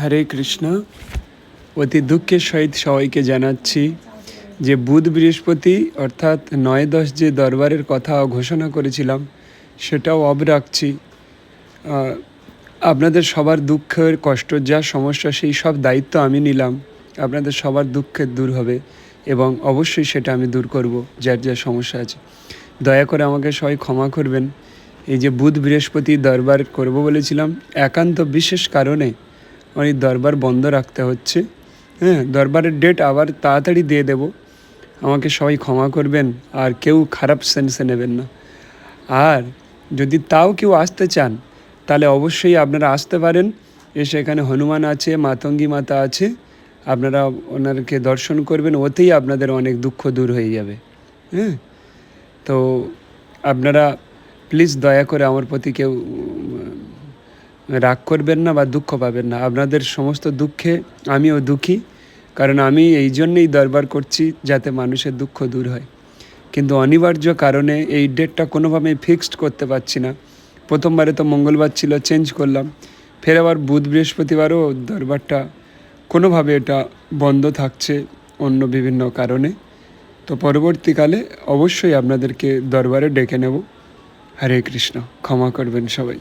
হরে কৃষ্ণ। অতি দুঃখের সহিত সবাইকে জানাচ্ছি যে বুধ বৃহস্পতি অর্থাৎ নয় দশ যে দরবারের কথা ঘোষণা করেছিলাম, সেটাও অব রাখছি। আপনাদের সবার দুঃখের কষ্ট, যা সমস্যা, সেই সব দায়িত্ব আমি নিলাম। আপনাদের সবার দুঃখের দূর হবে এবং অবশ্যই সেটা আমি দূর করব, যার যা সমস্যা আছে। দয়া করে আমাকে সবাই ক্ষমা করবেন। এই যে বুধ বৃহস্পতি দরবার করব বলেছিলাম, একান্ত বিশেষ কারণে আমার দরবার বন্ধ রাখতে হচ্ছে। হ্যাঁ দরবারের ডেট আবার তাড়াতাড়ি দিয়ে দেব। আমাকে সবাই ক্ষমা করবেন, আর কেউ খারাপ সেন্সে নেবেন না। আর যদি তাও কেউ আসতে চান, তাহলে অবশ্যই আপনারা আসতে পারেন। এসে এখানে হনুমান আছে, মাতঙ্গী মাতা আছে। আপনারা ওনারকে দর্শন করবেন, ওতেই আপনাদের অনেক দুঃখ দূর হয়ে যাবে। হ্যাঁ তো আপনারা প্লিজ দয়া করে আমার প্রতি কেউ রাগ করবেন না বা দুঃখ পাবেন না। আপনাদের সমস্ত দুঃখে আমিও দুঃখী, কারণ আমি এই জন্যেই দরবার করছি যাতে মানুষের দুঃখ দূর হয়। কিন্তু অনিবার্য কারণে এই ডেটটা কোনোভাবে ফিক্সড করতে পারছি না। প্রথমবারে তো মঙ্গলবার ছিল চেঞ্জ করলাম। ফের আবার বুধ বৃহস্পতিবারও দরবারটা কোনোভাবে এটা বন্ধ থাকছে অন্য বিভিন্ন কারণে। তো পরবর্তীকালে অবশ্যই আপনাদেরকে দরবারে ডেকে নেব। হরে কৃষ্ণ, ক্ষমা করবেন সবাই।